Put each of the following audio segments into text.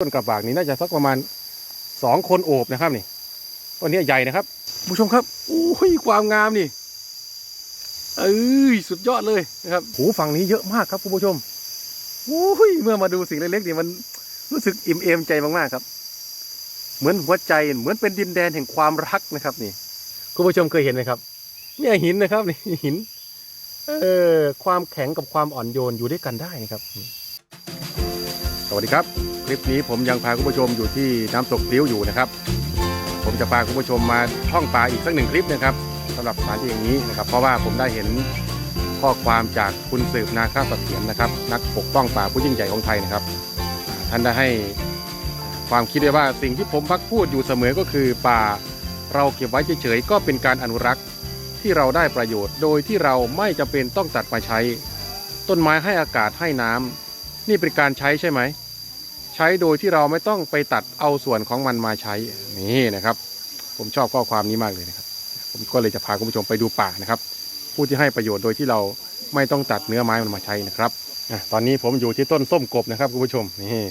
ต้นกระบากนี้น่าจะสักประมาณสองคนโอบนะครับนี่ต้นนี้ใหญ่นะครับผู้ชมครับโอ้ยความงามนี่เอ้ยสุดยอดเลยนะครับหูฝั่งนี้เยอะมากครับคุณผู้ชมโอ้ยเมื่อมาดูสิ่งเล็กๆนี่มันรู้สึกอิ่มเอมใจมากๆครับ เหมือนหัวใจเหมือนเป็นดินแดนแห่งความรักนะครับนี่คุณผู้ชมเคยเห็นไหมครับเนี่ยหินนะครับนี่หิน เออความแข็งกับความอ่อนโยนอยู่ด้วยกันได้นะครับ สวัสดีครับ คลิปนี้ผมยังพาคุณผู้ชมอยู่ที่น้ำตกพลิ้วอยู่นะครับ ผมจะพาคุณผู้ชมมาท่องป่าอีกสักหนึ่งคลิปนะครับสำหรับสถานที่อย่างนี้นะครับ เพราะว่าผมได้เห็นข้อความจากคุณสืบนาคาสเสถียรนะครับ นักปกป้องป่าผู้ยิ่งใหญ่ของไทยนะครับ ท่านได้ให้ความคิดไว้ว่าสิ่งที่ผมพักพูดอยู่เสมอก็คือป่าเราเก็บไว้เฉยๆก็เป็นการอนุรักษ์ที่เราได้ประโยชน์ โดยที่เราไม่จำเป็นต้องตัดมาใช้ ต้นไม้ให้อากาศให้น้ำนี่เป็นการใช้ใช่ไหม ใช้โดยที่เราไม่ต้องไปตัดเอาส่วนของมันมาใช้นี่นะครับ ผมชอบข้อความนี้มากเลยนะครับ ผมก็เลยจะพาคุณผู้ชมไปดูป่านะครับ ผู้ที่ให้ประโยชน์โดยที่เราไม่ต้องตัดเนื้อไม้มันมาใช้นะครับตอนนี้ผมอยู่ที่ต้นส้มกบนะครับคุณผู้ชมนี่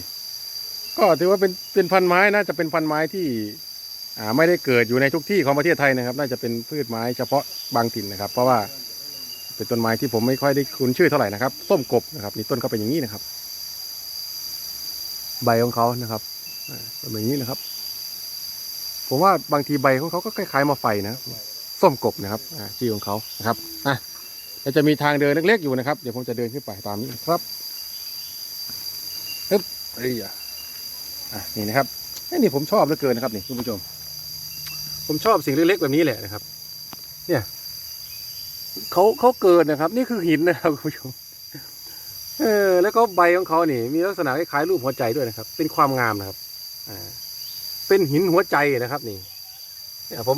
ก็ถือว่าเป็นเป็นพันไม้นะจะเป็นพันไม้ที่อ่าไม่ได้เกิดอยู่ในทุกที่ของประเทศไทยนะครับ น่าจะเป็นพืชไม้เฉพาะบางถิ่นนะครับ เพราะว่าเป็นต้นไม้ที่ผมไม่ค่อยได้คุ้นชื่อเท่าไหร่นะครับ ส้มกบนะครับนี่ต้นเขาเป็นอย่างนี้นะครับ ใบของเขานะครับเป็นอย่างนี้นะครับ ผมว่าบางทีใบของเขาก็คล้ายๆมาไฟนะส้มกบนะครับชื่อของเขานะครับอะแล้วจะมีทางเดินเล็กๆอยู่นะครับ เดี๋ยวผมจะเดินขึ้นไปตามนี้ครับฮึบเอ้ยอะนี่นะครับนี่ผมชอบเหลือเกินนะครับนี่คุณผู้ชม ผมชอบสิ่งเล็กๆแบบนี้แหละนะครับ เนี่ยเขาเขาเกิดนะครับ นี่คือหินนะครับคุณผู้ชม เออแล้วก็ใบของเขานี่ มีลักษณะคล้ายรูปหัวใจด้วยนะครับ เป็นความงามนะครับอ่าเป็นหินหัวใจนะครับ นี่เนี่ยผม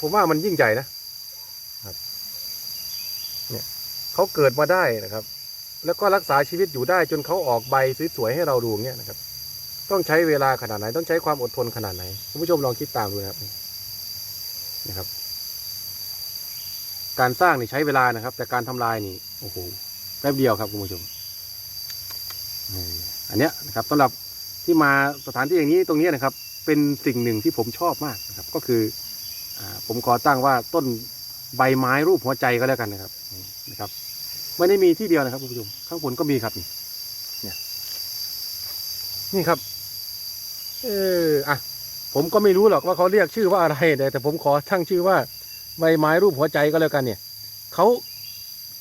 ผมว่ามันยิ่งใหญ่นะครับ เนี่ยเขาเกิดมาได้นะครับ แล้วก็รักษาชีวิตอยู่ได้ จนเขาออกใบสวยๆให้เราดูเงี้ยนะครับ ต้องใช้เวลาขนาดไหน ต้องใช้ความอดทนขนาดไหนคุณผู้ชมลองคิดตามดูนะครับนะครับ การสร้างนี่ใช้เวลานะครับ แต่การทำลายนี่โอ้โห แป๊บเดียวครับคุณผู้ชมอันเนี้ยนะครับสำหรับที่มาสถานที่อย่างนี้ตรงนี้นะครับ เป็นสิ่งหนึ่งที่ผมชอบมากนะครับ ก็คืออผมขอตั้งว่าต้นใบไม้รูปหัวใจก็แล้วกันนะครับนะครับ ไม่ได้มีที่เดียวนะครับคุณผู้ชมข้างบนก็มีครับนี่เนี่ยนี่ครับ เอออะผมก็ไม่รู้หรอกว่าเขาเรียกชื่อว่าอะไรแต่แต่ผมขอตั้งชื่อว่าใบไม้รูปหัวใจก็แล้วกันเนี่ยเขา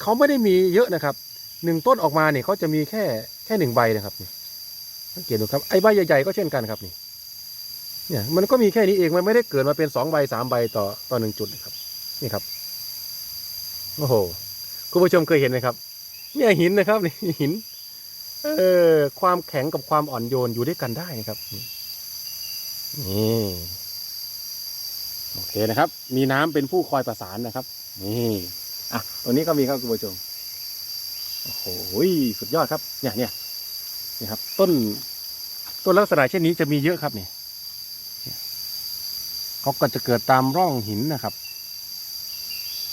เขาไม่ได้มีเยอะนะครับ หนึ่งต้นออกมาเนี่ยเขาจะมีแค่แค่หนึ่งใบนะครับนี่สังเกตดูครับไอ้ใบใหญ่ๆก็เช่นกันครับนี่เนี่ยมันก็มีแค่นี้เองมันไม่ได้เกิดมาเป็นสองใบสามใบต่อต่อหนึ่งจุดนะครับ นี่ครับโอ้โหคุณผู้ชมเคยเห็นไหมครับเนี่ยหินนะครับนี่หิน เออความแข็งกับความอ่อนโยนอยู่ด้วยกันได้นะครับนี่โอเคนะครับ มีน้ำเป็นผู้คอยประสานนะครับ นี่อะตัวนี้ก็มีครับคุณผู้ชม โอ้โหสุดยอดครับ เนี่ยเนี่ยนี่ครับ ต้น ต้นลักษณะเช่นนี้จะมีเยอะครับนี่เนี่ยเขาก็จะเกิดตามร่องหินนะครับ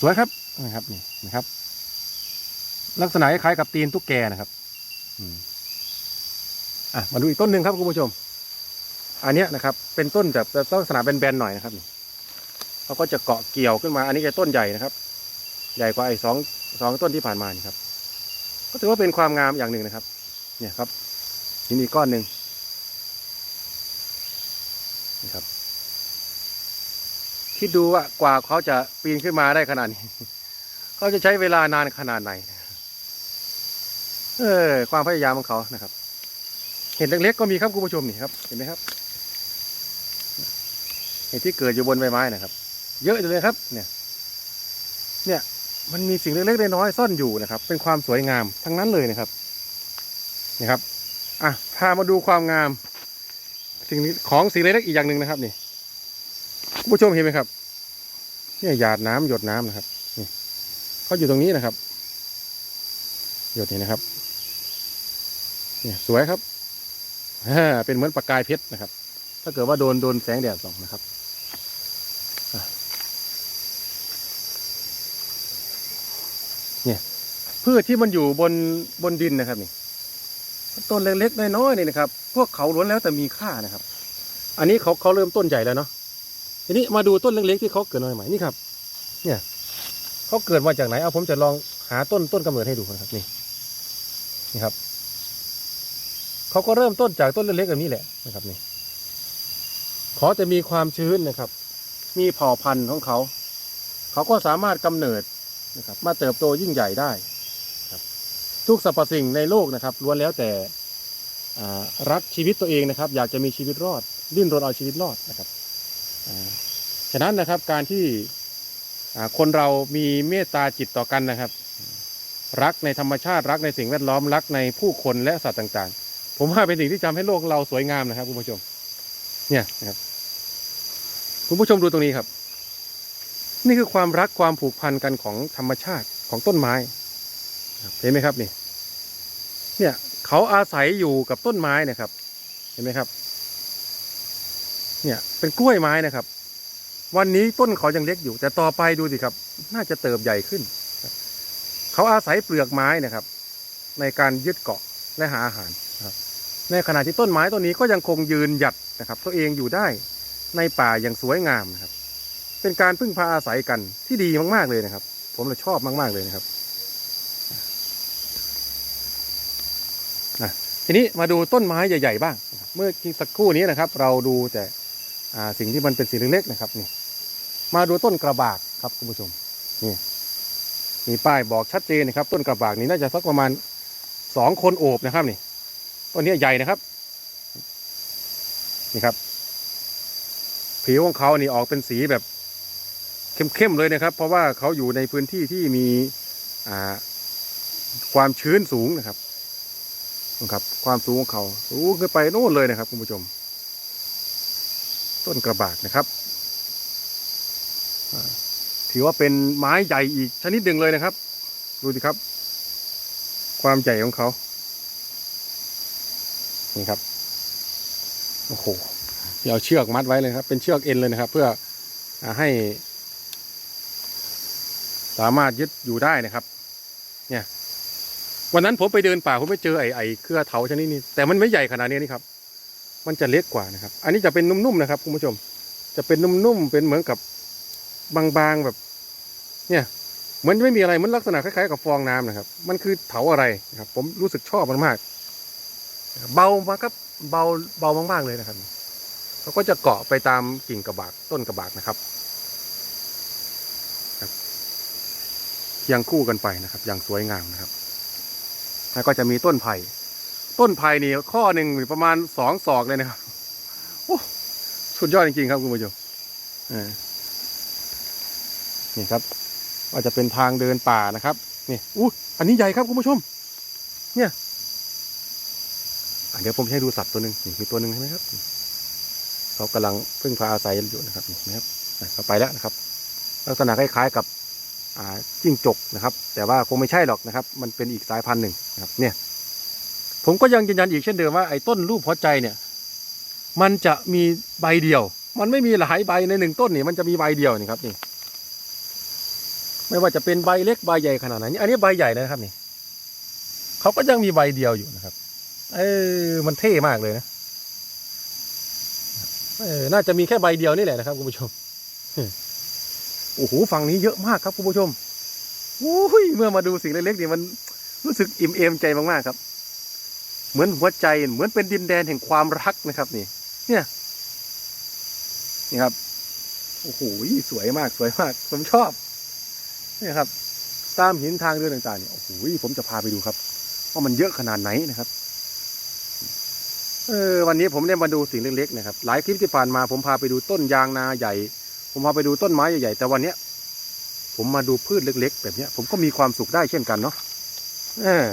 สวยครับนะครับนี่นะครับ ลักษณะคล้ายกับตีนตุ๊กแกนะครับอะมาดูอีกต้นหนึ่งครับคุณผู้ชม อันนี้นะครับ เป็นต้นแบบลักษณะแบนๆหน่อยนะครับเขาก็จะเกาะเกี่ยวขึ้นมา อันนี้จะต้นใหญ่นะครับ ใหญ่กว่าไอ้สองสองต้นที่ผ่านมานี่ครับ ก็ถือว่าเป็นความงามอย่างหนึ่งนะครับ เนี่ยครับหินอีกก้อนหนึ่งนี่ครับ คิดดูว่ากว่าเขาจะปีนขึ้นมาได้ขนาดนี้ เขาจะใช้เวลานานขนาดไหน เออ ความพยายามของเขานะครับ เห็ดเล็กๆก็มีครับคุณผู้ชมนี่ครับ เห็นไหมครับ เห็ดที่เกิดอยู่บนใบไม้นะครับ เยอะเลยครับ เนี่ย เนี่ย มันมีสิ่งเล็กๆน้อยๆซ่อนอยู่นะครับ เป็นความสวยงามทั้งนั้นเลยนะครับนี่ครับอะพามาดูความงาม สิ่งนี้ของสิ่งเล็กๆอีกอย่างหนึ่งนะครับ นี่คุณผู้ชมเห็นไหมครับเนี่ยหยาดน้ำหยดน้ำนะครับนี่เขาอยู่ตรงนี้นะครับ หยดนี่นะครับ เนี่ยสวยครับอ่าเป็นเหมือนประกายเพชรนะครับ ถ้าเกิดว่าโดนโดนแสงแดดส่องนะครับ พืชที่มันอยู่บนบนดินนะครับนี่ต้นเล็กๆน้อยๆนี่นะครับ พวกเขาล้วนแล้วแต่มีค่านะครับ อันนี้เขาเขาเริ่มต้นใหญ่แล้วเนาะทีนี้มาดูต้นเล็กๆที่เขาเกิดมาใหม่ๆนี่ครับ เนี่ยเขาเกิดมาจากไหนเอาผมจะลองหาต้นต้นกำเนิดให้ดูนะครับนี่นี่ครับเขาก็เริ่มต้นจากต้นเล็กๆแบบนี้แหละนะครับนี่ขอจะมีความชื้นนะครับ มีเผ่าพันธุ์ของเขา เขาก็สามารถกำเนิดนะครับ มาเติบโตยิ่งใหญ่ได้ ทุกสรรพสิ่งในโลกนะครับล้วนแล้วแต่รักชีวิตตัวเองนะครับ อยากจะมีชีวิตรอดดิ้นรนเอาชีวิตรอดนะครับฉะนั้นนะครับการที่คนเรามีเมตตาจิตต่อกันนะครับ รักในธรรมชาติรักในสิ่งแวดล้อมรักในผู้คนและสัตว์ต่างๆ ผมว่าเป็นสิ่งที่ทำให้โลกเราสวยงามนะครับคุณผู้ชม เนี่ยนะครับ คุณผู้ชมดูตรงนี้ครับ นี่คือความรักความผูกพันกันของธรรมชาติของต้นไม้เห็นไหมครับนี่ เนี่ยเขาอาศัยอยู่กับต้นไม้นะครับ เห็นไหมครับ เนี่ยเป็นกล้วยไม้นะครับ วันนี้ต้นเขายังเล็กอยู่ แต่ต่อไปดูสิครับ น่าจะเติบใหญ่ขึ้น เขาอาศัยเปลือกไม้นะครับ ในการยึดเกาะและหาอาหารครับ ในขณะที่ต้นไม้ต้นนี้ก็ยังคงยืนหยัดนะครับ ตัวเองอยู่ได้ในป่าอย่างสวยงามนะครับ เป็นการพึ่งพาอาศัยกันที่ดีมากๆเลยนะครับ ผมเลยชอบมากๆเลยนะครับนะ ทีนี้มาดูต้นไม้ใหญ่ ๆ บ้าง เมื่อสักครู่นี้นะครับ เราดูแต่สิ่งที่มันเป็นสิ่งเล็กๆนะครับนี่มาดูต้นกระบากครับคุณผู้ชมนี่มีป้ายบอกชัดเจนนะครับ ต้นกระบากนี้น่าจะสักประมาณสองคนโอบนะครับนี่ต้นนี้ใหญ่นะครับนี่ครับผิวของเขานี่ออกเป็นสีแบบเข้มๆเลยนะครับ เพราะว่าเขาอยู่ในพื้นที่ที่มีความชื้นสูงนะครับ นะครับ ความสูงของเขาสูงขึ้นไปโน่นเลยนะครับคุณผู้ชม ต้นกระบากนะครับถือว่าเป็นไม้ใหญ่อีกชนิดหนึ่งเลยนะครับ ดูสิครับ ความใหญ่ของเขานี่ครับโอ้โหเอาเชือกมัดไว้เลยครับ เป็นเชือกเอ็นเลยนะครับ เพื่อให้ สามารถยึดอยู่ได้นะครับ วันนั้นผมไปเดินป่าผมไปเจอไอ้ไอ้เครือเถาชนิดนี้แต่มันไม่ใหญ่ขนาดนี้นี่ครับ มันจะเล็กกว่านะครับ อันนี้จะเป็นนุ่มๆนะครับคุณผู้ชม จะเป็นนุ่มๆเป็นเหมือนกับบางๆแบบ เนี่ยเหมือนไม่มีอะไรเหมันลักษณะคล้ายๆกับฟองน้ำนะครับ มันคือเถาอะไรนะครับ ผมรู้สึกชอบมันมากเบามากครับเบาเบามากๆเลยนะครับเขาก็จะเกาะไปตามกิ่งกระบากต้นกระบากนะครับครังคู่กันไปนะครับอย่างสวยงามนะครับ แล้วก็จะมีต้นไผ่ต้นไผ่นี่ข้อหนึ่งประมาณสองศอกเลยนะครับโอ้สุดยอดจริงๆครับคุณผู้ชมเออนี่ครับก็จะเป็นทางเดินป่านะครับนี่อู้อันนี้ใหญ่ครับคุณผู้ชม เนี่ยอะเดี๋ยวผมให้ดูสัตว์ตัวหนึ่งนี่มีตัวหนึ่งใช่ไหมครับเขากำลังพึ่งพาอาศัยอยู่นะครับนี่นะครับเขาไปแล้วนะครับ ลักษณะคล้ายๆกับ จิ้งจกนะครับ แต่ว่าคงไม่ใช่หรอกนะครับ มันเป็นอีกสายพันธุ์หนึ่งนะครับเนี่ยผมก็ยังยืนยันอีกเช่นเดิมว่าไอ้ต้นรูปหัวใจเนี่ย มันจะมีใบเดียว มันไม่มีหลายใบในหนึ่งต้นนี่มันจะมีใบเดียวนี่ครับนี่ ไม่ว่าจะเป็นใบเล็กใบใหญ่ขนาดไหนอันนี้ใบใหญ่นะครับนี่เขาก็ยังมีใบเดียวอยู่นะครับ เออมันเท่มากเลยนะเออน่าจะมีแค่ใบเดียวนี่แหละนะครับคุณผู้ชม โอ้โหฝั่งนี้เยอะมากครับคุณผู้ชมอุ้ยเมื่อมาดูสิ่งเล็กๆนี่มันรู้สึกอิ่มเอมใจมากๆครับ เหมือนหัวใจเหมือนเป็นดินแดนแห่งความรักนะครับนี่ เนี่ย นี่ครับโอ้โหสวยมากสวยมาก ผมชอบนี่ครับ ตามหินทางเดินต่างๆเนี่ยโอ้โหผมจะพาไปดูครับว่ามันเยอะขนาดไหนนะครับเออวันนี้ผมได้มาดูสิ่งเล็กๆนะครับ หลายคลิปที่ผ่านมาผมพาไปดูต้นยางนาใหญ่ ผมพาไปดูต้นไม้ใหญ่ๆแต่วันเนี้ย ผมมาดูพืชเล็ก ๆ แบบเนี้ย ผมก็มีความสุขได้เช่นกันเนาะเออ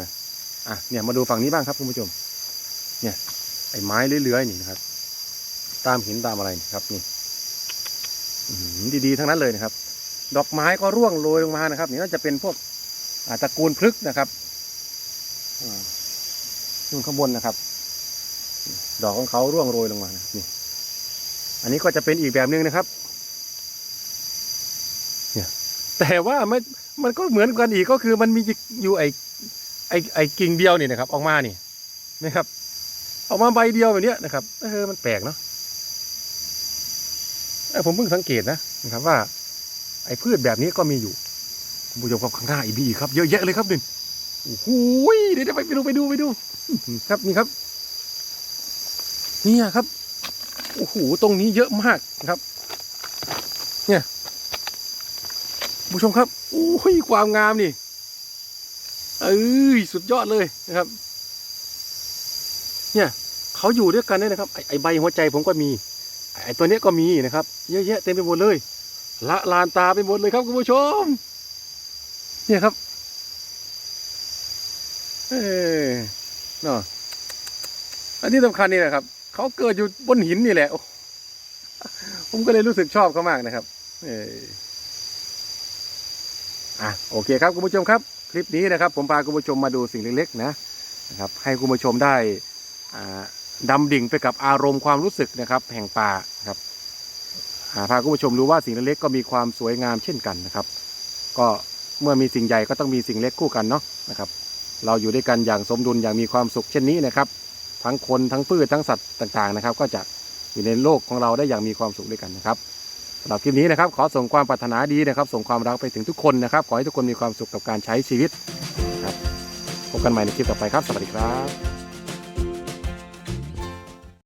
อะเนี่ยมาดูฝั่งนี้บ้างครับคุณผู้ชม เนี่ยไอ้ไม้เลื้อยๆนี่นะครับ ตามหินตามอะไรนี่ครับนี่ดีๆทั้งนั้นเลยนะครับ ดอกไม้ก็ร่วงโรยลงมานะครับ นี่น่าจะเป็นพวกอาตระกูลพฤกษ์นะครับอ่าขึ้นข้างบนนะครับ ดอกของเขาร่วงโรยลงมานะครับนี่ อันนี้ก็จะเป็นอีกแบบหนึ่งนะครับ เนี่ย แต่ว่ามันมันก็เหมือนกันอีกก็คือมันมีอยู่ไอไอไอกิ่งเดียวนี่นะครับ ออกมานี่นะครับ ออกมาใบเดียวแบบเนี้ยนะครับเออมันแปลกเนาะเอผมเพิ่งสังเกตนะนะครับว่า ไอ้พืชแบบนี้ก็มีอยู่คุณผู้ชมครับข้างหน้าอีกมีอีครับเยอะแยะเลยครับดินโอ้โหเดี๋ยวไปดูไปดูไปดู ครับนี่ครับเนี่ยครับโอ้โหตรงนี้เยอะมากนะครับ เนี่ยคุณ ผู้ชมครับโอ้ยความงามนี่เอ้ยสุดยอดเลยนะครับ เนี่ยเขาอยู่ด้วยกันเนี่ยนะครับ ไอ้ใบหัวใจผมก็มี ไอตัวเนี้ยก็มีนะครับ เยอะแยะเต็มไปหมดเลย ละลานตาไปหมดเลยครับคุณผู้ชม เนี่ยครับ เออเนาะอันนี้สำคัญนี่แหละครับเขาเกิดอยู่บนหินนี่แหละผมก็เลยรู้สึกชอบเขามากนะครับ เออ อะโอเคครับคุณผู้ชมครับ คลิปนี้นะครับ ผมพาคุณผู้ชมมาดูสิ่งเล็กๆนะนะครับ ให้คุณผู้ชมได้อ่าดำดิ่งไปกับอารมณ์ความรู้สึกนะครับ แห่งป่าครับาพาคุณผู้ชมรู้ว่าสิ่งเล็กๆก็มีความสวยงามเช่นกันนะครับ ก็เมื่อมีสิ่งใหญ่ก็ต้องมีสิ่งเล็กคู่กันเนาะนะครับ เราอยู่ด้วยกันอย่างสมดุลอย่างมีความสุขเช่นนี้นะครับ ทั้งคนทั้งพืชทั้งสัตว์ต่างๆนะครับ ก็จะอยู่ในโลกของเราได้อย่างมีความสุขด้วยกันนะครับ สำหรับคลิปนี้นะครับขอส่งความปรารถนาดีนะครับ ส่งความรักไปถึงทุกคนนะครับ ขอให้ทุกคนมีความสุขกับการใช้ชีวิตครับพบกันใหม่ในคลิปต่อไปครับ สวัสดีครับ